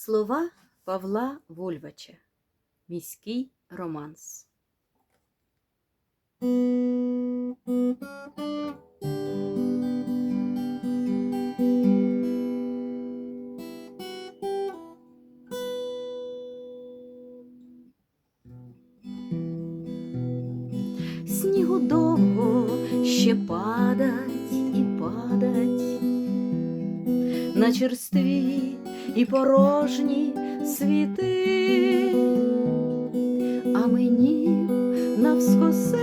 Слова Павла Вольвача. Міський романс. Снігу довго ще падать і падать на черстві і порожні світи, а мені навскоси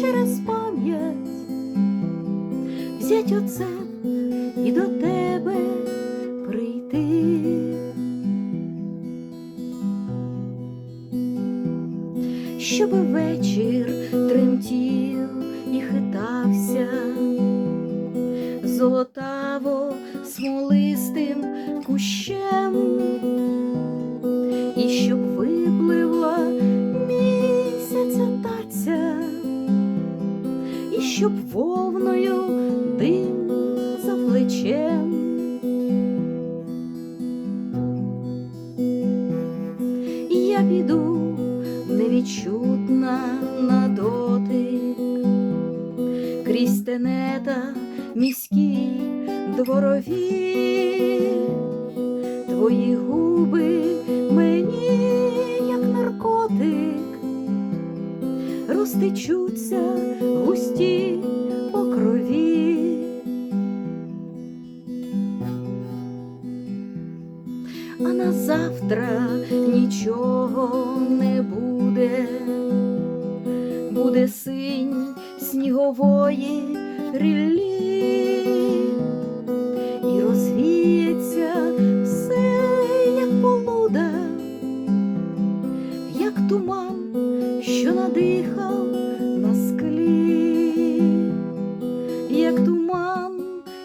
через пам'ять взять оце і до тебе прийти. Щоби вечір тремтів і хитався золотаво смолистим кущем, і щоб випливла місяця таця, і щоб вовною дим за плечем. Я піду невідчутна на дотик крізь тенета міські дворові, твої губи мені, як наркотик, розтечуться густі по крові. А на завтра нічого не буде, буде синь снігової ріллі, і розвіється все, як полуда, як туман, що надихав на склі, як туман,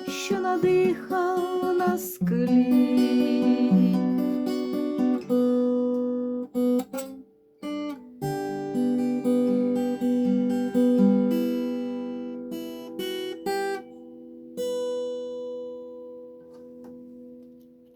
що надихав на склі.